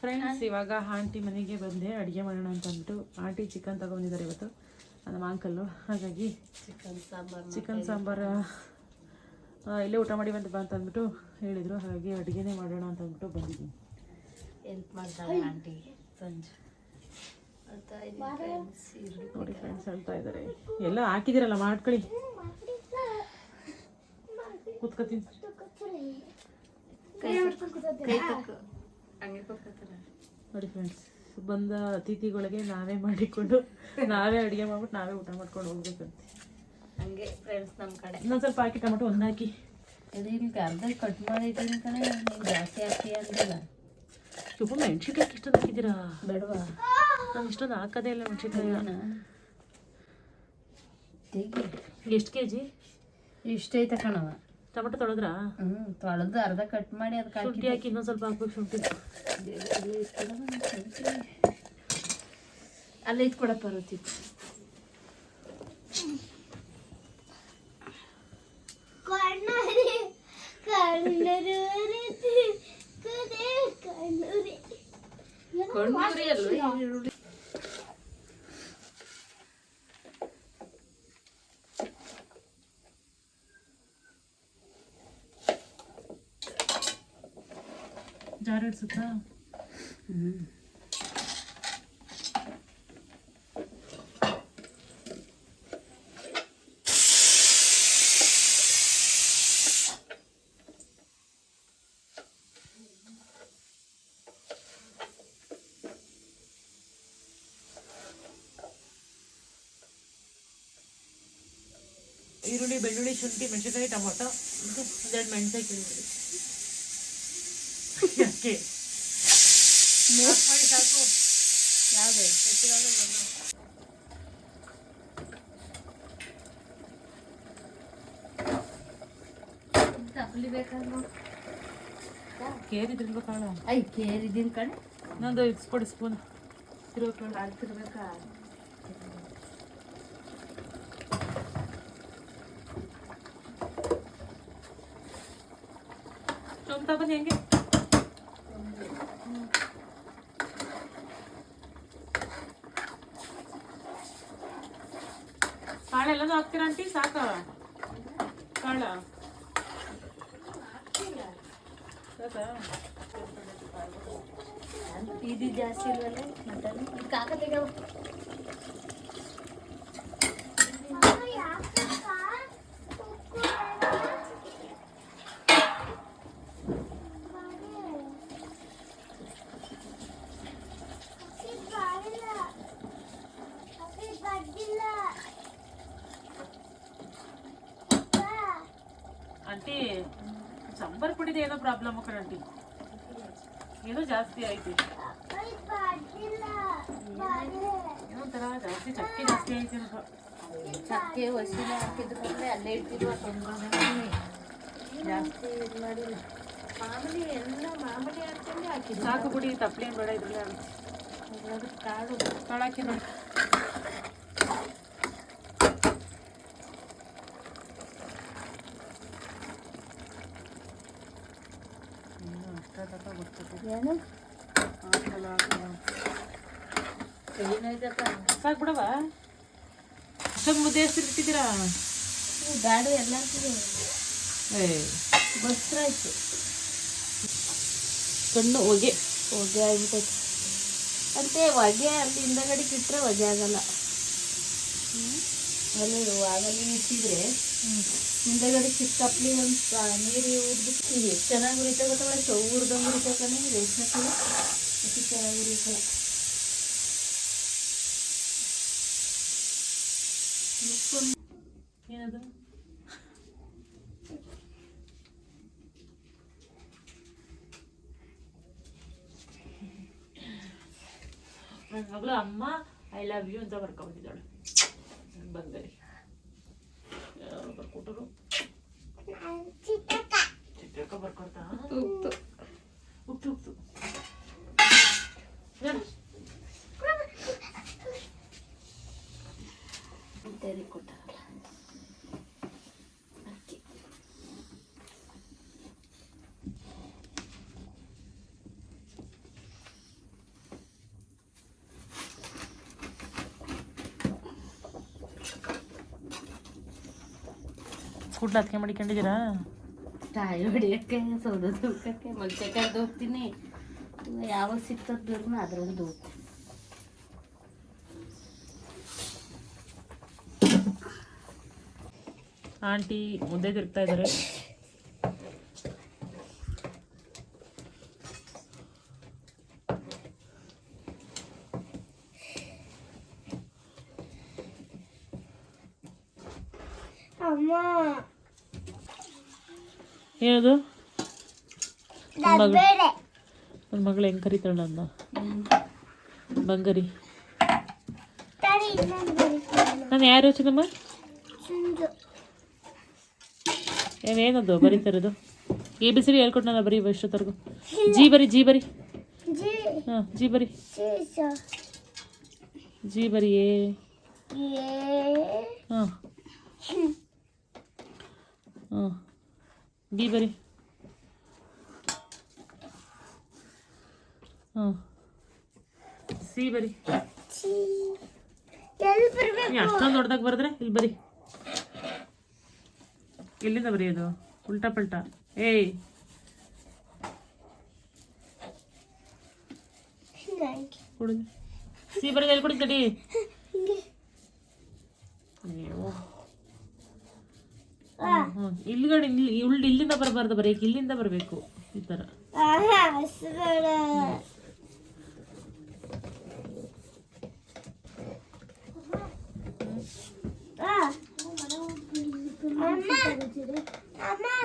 Friends ಇವಾಗ aunty ಮನೆಗೆ ಬಂದೆ. ಅಡುಗೆ ಮಾಡೋಣ ಅಂತ ಅಂದ್ಬಿಟ್ಟು ಆಂಟಿ ಚಿಕನ್ ತಗೊಂಡಿದ್ದಾರೆ ಇವತ್ತು. ನಮ್ಮ ಅಂಕಲ್ಲು ಹಾಗಾಗಿ ಚಿಕನ್ ಸಾಂಬಾರ್ ಚಿಕನ್ ಸಾಂಬಾರು ಇಲ್ಲೇ ಊಟ ಮಾಡಿ ಬಂದು ಬಾ ಅಂತ ಅಂದ್ಬಿಟ್ಟು ಹೇಳಿದರು. ಹಾಗಾಗಿ ಅಡುಗೆನೇ ಮಾಡೋಣ ಅಂತ ಅಂದ್ಬಿಟ್ಟು ಬಂದಿದ್ದೀನಿ. ಹೆಲ್ಪ್ ಮಾಡ್ತಾರೆ ಆಂಟಿ ಸಂಜೆ. ನೋಡಿ ಫ್ರೆಂಡ್ಸ್ ಹೇಳ್ತಾ ಇದ್ದಾರೆ. ಎಲ್ಲ ಹಾಕಿದಿರಲ್ಲ ಮಾಡ್ಕೊಳ್ಳಿ. ಕೂತ್ಕೊತೀನಿ ನೋಡಿ ಫ್ರೆಂಡ್ಸ್ ಬಂದ ಅತಿಥಿಗಳಿಗೆ ನಾವೇ ಮಾಡಿಕೊಂಡು ನಾವೇ ಅಡುಗೆ ಮಾಡ್ಬಿಟ್ಟು ನಾವೇ ಊಟ ಮಾಡ್ಕೊಂಡು ಹೋಗ್ಬೇಕಂತೆ ಹಂಗೆ ಫ್ರೆಂಡ್ಸ್ ನಮ್ಮ ಕಡೆ. ಇನ್ನೊಂದು ಸ್ವಲ್ಪ ಹಾಕಿ ಟೊಮೆಟೊ ಒಂದು ಹಾಕಿ ಇದು ಇಲ್ಲಿ ಅರ್ಧ ಕಟ್ ಮಾಡಿದ್ದೀನಿ ಕಣೆ ನೀನು ಜಾಸ್ತಿ ಹಾಕಿ ಅಂದಿಲ್ಲ. ಸ್ವಲ್ಪ ಮೆಣಸಿನ್ಕಾಯಿ ಇಷ್ಟೊಂದು ಹಾಕಿದ್ದೀರಾ? ಬೇಡವಾ? ನಾನು ಇಷ್ಟೊಂದು ಹಾಕೋದೇ ಇಲ್ಲ ಮೆಣಸಿನ್ಕಾಯಿ. ಎಷ್ಟು ಕೆ ಜಿ ಇಷ್ಟೈತೆ ಕಣವ ಟೊಮೆಟೊ ತೊಳೆದ್ರ? ಹ್ಞೂ ತೊಳೆದು ಅರ್ಧ ಕಟ್ ಮಾಡಿ ಅದಕ್ಕೆ ಶುಂಠಿ ಹಾಕಿ ಇನ್ನೊಂದು ಸ್ವಲ್ಪ ಹಾಕ್ಬೇಕು ಶುಂಠಿ. ಅಲ್ಲೇ ಇಟ್ಕೊಡಪ್ಪ ರುಚಿ. ಕಣ್ಣೂರಿ ಅಲ್ವ? ಈರುಳ್ಳಿ ಜಾರ ಇಡ್ಸುತ್ತಾ ಹ್ಞೂ ಈರುಳ್ಳಿ, ಬೆಳ್ಳುಳ್ಳಿ, ಶುಂಠಿ, ಮೆಣಸಿನ್ಕಾಯಿ, ಟೊಮೊಟೊ ಮತ್ತು ಒಂದೆರಡು ಮೆಣಸಿನ್ಕಾಯಿ. ಕೇಳಿಬಿಡಿ ಯಾಕೆ? ಮಾಡಿ ಸಾಕು ಯಾವುದು ತಪ್ಪಲಿ ಬೇಕಾದ್ರೆ ಕೇರಿದ್ರಿಂದ ಕಾಳ ಐ ಕೇರಿದ್ದೀನಿ ಕಣೆ ನಂದು ಇಸ್ಕೊಡಿ ಸ್ಪೂನ್ ಇರೋ ಕಾಳು ಹಾಕ್ತಿರ್ಬೇಕಾ ಚೊಂಬ್ತಾ ಬನ್ನಿ ಹೆಂಗೆ ಕಾಳೆಲ್ಲನೂ ಹಾಕ್ತೀರಂತಿ ಸಾಕ? ಕಾಳ? ಇದು ಜಾಸ್ತಿ ಇಲ್ವಲ್ಲ? ಮಟನ್? ಕಾಕತ್ತಿಗೆ ಆಂಟಿ ಸಾಂಬಾರ್ ಪುಡಿದ ಏನೋ ಪ್ರಾಬ್ಲಮ್ ಕಣ ಆಂಟಿ ಏನೋ ಜಾಸ್ತಿ ಐತಿ ಏನೋ ಒಂಥರ ಜಾಸ್ತಿ ಚಕ್ಕೆ ಜಾಸ್ತಿ ಐತಿ ಚಕ್ಕೆ ಹಸಿನ ಹಾಕಿದ್ರು ಅಂದರೆ ಅಲ್ಲೇ ಇಟ್ಟಿದ್ರು ಜಾಸ್ತಿ ಇದು ಮಾಡಿಲ್ಲ. ಮಾಮೂಲಿ ಎಲ್ಲ ಮಾಮೂಲಿ ಹಾಕ್ಕೊಂಡು ಹಾಕಿದ್ರು ಸಾಕು ಪುಡಿ ತಪ್ಪಲೇನು ಬೇಡ ಇದ್ರಲ್ಲ ಕಾಳು ಕಾಳು ಹಾಕಿ ನೋಡಿ. ಏನು? ಹಾಕಲ್ಲ ಹಾಕಲ್ಲ ಏನೈತಪ್ಪ ಸಾಕು ಬಿಡವ ಅಷ್ಟೊಂದು ಮುದ್ದೆ ಹೆಸರಿಟ್ಟಿದ್ದೀರಾ ಗಾಡಿ ಎಲ್ಲ ಏ. ಬಸ್ತ್ರ ಆಯ್ತು. ಕಣ್ಣು ಹೊಗೆ. ಹೊಗೆ ಆಗ್ಬಿಟ್ಟೈತೆ ಅಂತೆ ಹೊಗೆ ಅಲ್ಲಿ ಹಿಂದಗಡೆಗೆ ಇಟ್ಟರೆ ಹೊಗೆ ಆಗಲ್ಲ. ಅಲ್ಲಿ ಆಗಲಿ ಇಟ್ಟಿದ್ರೆ ಹಿಂದಗಡೆ ಚಿಕ್ಕಪ್ಲಿ ಒಂದು ನೀರು ಉದ್ಬಿಟ್ಟು ಎಷ್ಟು ಚೆನ್ನಾಗಿ ಉರಿತಾ ಗೊತ್ತಲ್ಲ ಸ್ಟವ್ ಉರ್ದಂಗೆ ಉರಿತಕ್ಕನೆ ರೇಷ್ಮೆ ಕೂಡ ಅಷ್ಟು ಚೆನ್ನಾಗಿ ಉರಿತಲ್ಲ ಏನದು? ನನ್ನ ಮಗಳು ಅಮ್ಮ ಐ ಲವ್ ಯು ಅಂತ ಬರ್ಕೊಂಡ್ಬಿಟ್ಟಿದ್ದಾಳೆ ನನ್ನ ಬಂಗಾರಿ ಕುಡ್ಲ ಅದಕ್ಕೆ ಮಾಡಿಕೊಂಡಿದ್ದೀರಾ? ತಾಯಿ ಹೊಡಿಯೋಕ್ಕೆ ಸೌದೆ ತೂಕಕ್ಕೆ ಮೊಳಕೆ ಕಡ್ದು ಹೋಗ್ತೀನಿ. ಯಾವಾಗ ಸಿಗ್ತದ ಬೇಕು ಅದ್ರೊಂದು ಹೋಗ್ತೀನಿ ಆಂಟಿ ಮುದ್ದೆ ತಿರುಗ್ತಾ ಇದ್ದಾರೆ ಅಮ್ಮ ಏನದು? ಅದು ನನ್ನ ಮಗಳು ಹೆಂಗೆ ಕರಿತಾಳೆ ನನ್ನ? ಬಂಗರಿ. ನಾನು ಯಾರು ಚಿನ್ನಮ್ಮ? ಏನೇನದು ಬರೀತಾರದು ಎ ಬಿ ಸಿ ಡಿ ಹೇಳ್ಕೊಟ್ನಲ್ಲ ಬರೀ ಎಷ್ಟೊತ್ತರೆಗೂ ಜಿ ಬರಿ ಜಿ ಬರಿ. ಹಾಂ ಜಿ ಬರಿ. ಜಿ ಬರಿ ಏ. ಹಾಂ. ಹಾಂ. ಬಿ ಬರಿ ಹಾಂ ಸಿ ಬರಿ ಅಷ್ಟೊಂದು ದೊಡ್ಡದಾಗಿ ಬರೆದ್ರೆ ಇಲ್ಲಿ ಬರಿ ಎಲ್ಲಿಂದ ಬರೆಯೋದು? ಉಲ್ಟಾ ಪಲ್ಟಾ. ಏಯ್. ಸಿ ಬರೀ ಎಲ್ಲಿ ಕೊಡಿ ತಡಿ ಹಿಂಗೆ ಅಯ್ಯೋ ಆ ಹ್ಞೂ ಇಲ್ಲಿಗಡೆ ಇಲ್ಲಿ ಉಳ್ಳಿ ಇಲ್ಲಿಂದ ಬರಬಾರ್ದು ಬರೀಕ್ ಇಲ್ಲಿಂದ ಬರಬೇಕು ಈ ಥರ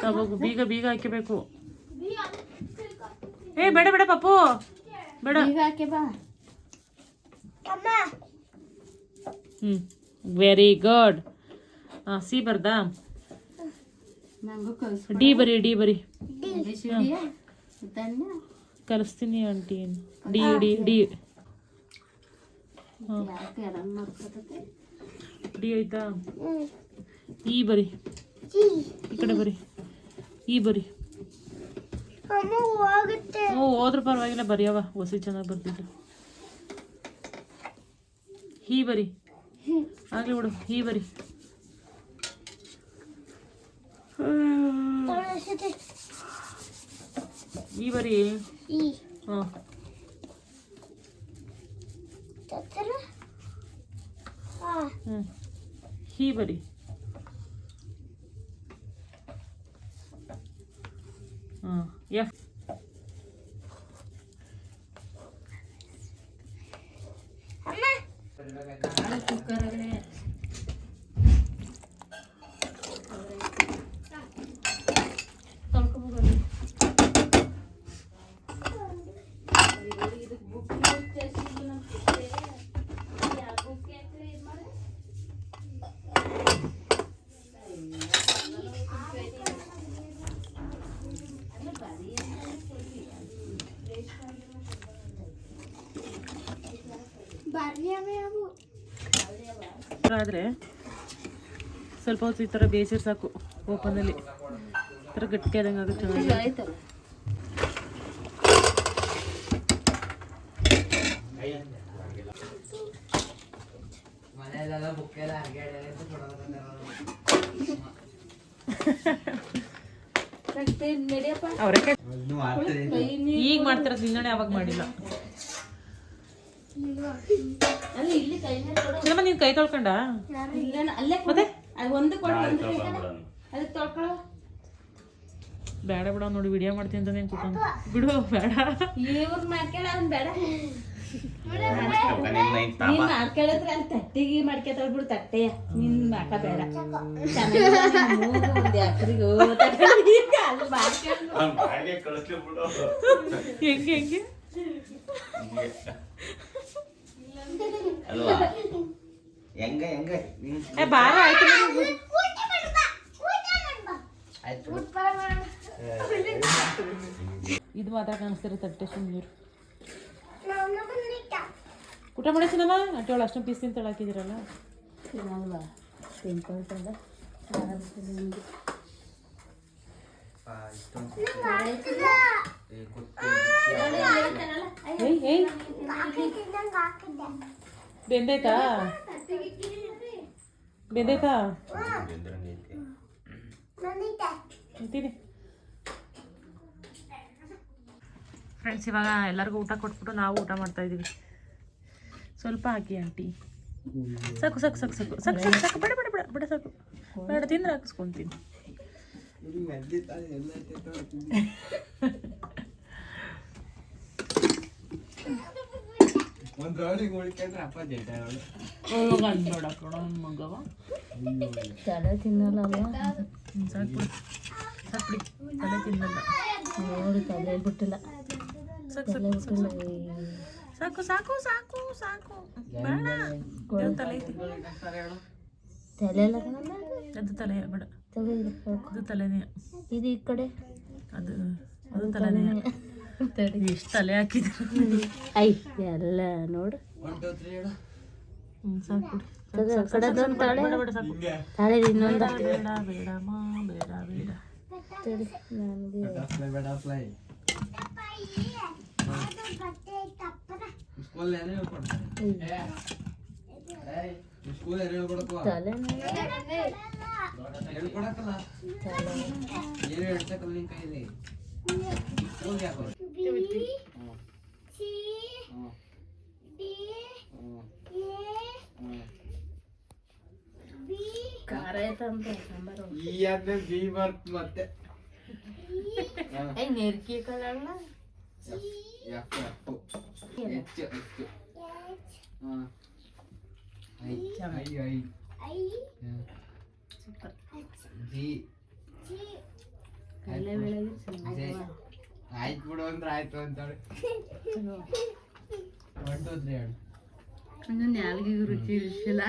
ತಗೋಗು ಬೀಗ ಬೀಗ ಹಾಕಬೇಕು. ಏ ಬೇಡ ಬೇಡ ಪಪ್ಪು. ಬೇಡ. ಹ್ಮ್ ಹಾಕೆ ಬಾ. ಅಮ್ಮ. ಹ್ಞೂ ವೆರಿ ಗುಡ್ ಹಾಂ ಸಿ ಬರ್ದಾ ನಂಗೂ ಡಿ ಬರಿ ಡಿ ಬರಿ. ಧನ್ಯ ಕಲಿಸ್ತೀನಿ ಆಂಟಿ. D D D. ಹಾಂ. ಯಾಕೆ ಮಾಡ್ಕೊತತೆ ಡಿ ಆಯ್ತಾ? ಈ ಬರಿ. ಈ. ಕಡೆ ಬರಿ. ಈ ಬರಿ. ಹ್ಞೂ ಹೋದ್ರೆ ಓ ಹೋದ್ರ ಪರವಾಗಿಲ್ಲ ಬರೆಯವ ಹೊಸಿ ಚೆನ್ನಾಗಿ ಬರ್ತಿದ್ದು ಹೀ ಬರಿ. ಆಗಲಿ ಬಿಡು ಹೀ ಬರಿ. ತೋರಿಸುತ್ತೆ ಈ ಬರಿ ಈ ಹಾಂ ತತ್ತರ ಆ ಹ್ಞೂ ಹೀ ಬರಿ ಹಾಂ ಎಫ್ ಅಮ್ಮ ಕುಕ್ಕರಲ್ಲೇ ತೊಳ್ಕೊಬೋದು ಆದರೆ ಸ್ವಲ್ಪ ಹೊತ್ತು ಈ ಥರ ಬೇಯಿಸಿರ್ ಸಾಕು ಓಪನಲ್ಲಿ ಈ ಥರ ಗಟ್ಟಿ ಆದಂಗೆ ಆಗುತ್ತೆ ಈಗ ಮಾಡ್ತಿರೋದು ನಿನ್ನೆ ಅವಾಗ ಮಾಡಿಲ್ಲ ಅಲ್ಲಿ ಇಲ್ಲಿ ಕೈ ಮೇಲೆ ಕೊಡು. ಚಿನ್ನಮ್ಮ ನೀನು ಕೈ ತೊಳ್ಕೊಂಡ? ಇಲ್ಲೇನ ಅಲ್ಲೇ ಕೊಡು. ಅದು ಒಂದು ಅದಕ್ಕೆ ತೊಳ್ಕೊಳ್ಳೋ. ಬೇಡ ಬಿಡ ನೋಡಿ ವಿಡಿಯೋ ಮಾಡ್ತೀನಿ ಅಂತ ನೀನು ಕೂತ್ಕೊಂಡು. ಬಿಡು ಬೇಡ. ಇವ್ರ ಅವ್ನು ಬೇಡ. ನೀನ್ ಅಲ್ಲಿ ತಟ್ಟಿಗೆ ಮಾಡ್ಕೊತಾಳ ಬಿಡು. ತಟ್ಟೆಯ ನಿನ್ ಮಾಕ ಬೇಡ. ಹೆಂಗೆ? ಹೆಂಗೆ. ಅಲ್ವಾ ಹೆಂಗ ಹೆಂಗ ನೀನ್ ಏ ಬಾರ ಆಯ್ತು ನನಗೆ. ಊಟ ಮಾಡ್ಬಾ ಊಟ ಮಾಡ್ಬಾ ಆಯ್ತು ಇದು ಮಾತ್ರ ಕಾಣಿಸ್ತಿರೋ ತಟ್ಟೆ ಸುಮ್ಮನೆ ನಾನು ಬಂದಿಟ್ಟ ಊಟ ಮಾಡಿ ಚಿನ್ನಮ್ಮ ಅಟ್ಟಿ ಅವಳು ಅಷ್ಟೊಂದು ಪೀಸ್ ತಿಂತಾಳೆ ಹಾಕಿದಿರಲ್ಲ ತಿನ್ನಲ್ವಾ ತಿನ್ಕೊಳ್ತದ ಏಯ್ ಏಯ್ ಹಾಕಿದ್ದೆ ನಂಗೆ ಹಾಕಿದ್ದೆ ಬೆಂದೈತಾ? ಬೆಂದೈತಾ? ಅಂತೀನಿ ಫ್ರೆಂಡ್ಸ್ ಇವಾಗ ಎಲ್ಲರಿಗೂ ಊಟ ಕೊಟ್ಬಿಟ್ಟು ನಾವು ಊಟ ಮಾಡ್ತಾ ಇದೀವಿ ಸ್ವಲ್ಪ ಹಾಕಿ ಆಂಟಿ. ಸಾಕು ಸಾಕು ಸಾಕು ಸಾಕು ಸಾಕು ಸಾಕು ಸಾಕು ಬೇಡ ಬೇಡ ಬೇಡ ಬೇಡ ಸಾಕು. ಬೇಡ ತಿಂದ್ರೆ ಹಾಕಿಸ್ಕೊಂತೀನಿ. ಒಂದ್ ರೌಡಿಗೆ ಉಳ್ಕೊಂಡ್ರೆ ಅಪ್ಪ ಜೇಟ ಬೇಡ ಕೊಡೋ ಮಗವ. ತಲೆ ತಿನ್ನಲ್ಲ ಅಲ್ವಾ ಹ್ಮ್, ಸಾಕು ಬಿಡು. ಸಾಕು ಬಿಡಿ. ತಲೆ ತಿನ್ನಲ್ಲ. ನೋಡಿ ತಲೆ ಬಿಟ್ಟಿಲ್ಲ. ಸಾಕು ಸಾಕು ಸಾಕು. ಸಾಕು ಸಾಕು ಸಾಕು ಸಾಕು. ಬೇಡ. ದೇವ್ರ ತಲೆ ಐತಿ. ತಲೆ ಎಲ್ಲ ಅದು ತಲೆ ಬೇಡ. ಅದು ತಲೆನೇ. ಇದು ಈ ಕಡೆ. ಅದು ಅದು ತಲೆನೇ. ಎಷ್ಟು ತಲೆ ಹಾಕಿದ್ರು. ಐ ಎಲ್ಲ ನೋಡು. ಸಾಕು ತಾಳೆ. ತಾಳೆ ಇನ್ನೊಂದು ಬೇಡ ಬೇಡ ಬೇಡ ತಡಿ ನನಗೆ ಬೇಡ ಏನೇ ತಲೆ ಹೇಳ್ಕೊಡಕ್ಕಲ್ಲ. ಹೇಳ್ತಕ್ಕಲ್ಲ ನಿನ್ ಕೈಲಿ? ಸ್ಕೂಲ್ ಯಾಕೋ B C hmm D hmm A hmm B ಖಾರ ಆಯ್ತಂತ ಸಾಂಬಾರು ಈ ಆದ್ಮೇಲೆ ಬಿ ಬರ್ತ್ ಮತ್ತೆ ಐ ನೆರ್ಕಿ ಕಲಲ್ಲ ಎಫ್ ಎಫ್ ಹೆಚ್ಚು ಹೆಚ್ಚು ಎಚ್ ಹಾಂ I I I I G G ಕಡಲೆ ಬೆಳಗ್ಗೆ ಜೆ ಆಯ್ತು ಬಿಡು ಅಂದ್ರೆ ಆಯ್ತು ಅಂತಾಳೆ ಒನ್ ಟು ತ್ರೀ ಹೇಳು ರುಚಿ ಇರಿಸಿಲ್ಲ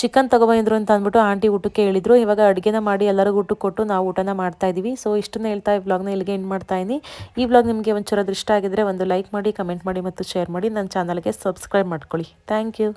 ಚಿಕನ್ ತಗೊಬಂದ್ರು ಅಂತ ಅಂದ್ಬಿಟ್ಟು ಆಂಟಿ ಊಟಕ್ಕೆ ಹೇಳಿದ್ರು. ಇವಾಗ ಅಡುಗೆನ ಮಾಡಿ ಎಲ್ಲರಿಗೂ ಊಟಕ್ಕೆ ಕೊಟ್ಟು ನಾವು ಊಟನ ಮಾಡ್ತಾ ಇದೀವಿ. ಸೊ ಇಷ್ಟನ್ನ ಹೇಳ್ತಾ ಈ ವ್ಲಾಗ್ನ ಇಲ್ಲಿಗೆ ಎಂಡ್ ಮಾಡ್ತಾ ಇದ್ದೀನಿ ಈ ವ್ಲಾಗ್ ನಿಮಗೆ ಒಂಚೂರು ಇಷ್ಟ ಆಗಿದ್ರೆ ಒಂದು ಲೈಕ್ ಮಾಡಿ ಕಮೆಂಟ್ ಮಾಡಿ ಮತ್ತು ಶೇರ್ ಮಾಡಿ. ನನ್ನ ಚಾನಲ್ಗೆ ಸಬ್ಸ್ಕ್ರೈಬ್ ಮಾಡ್ಕೊಳ್ಳಿ. Thank you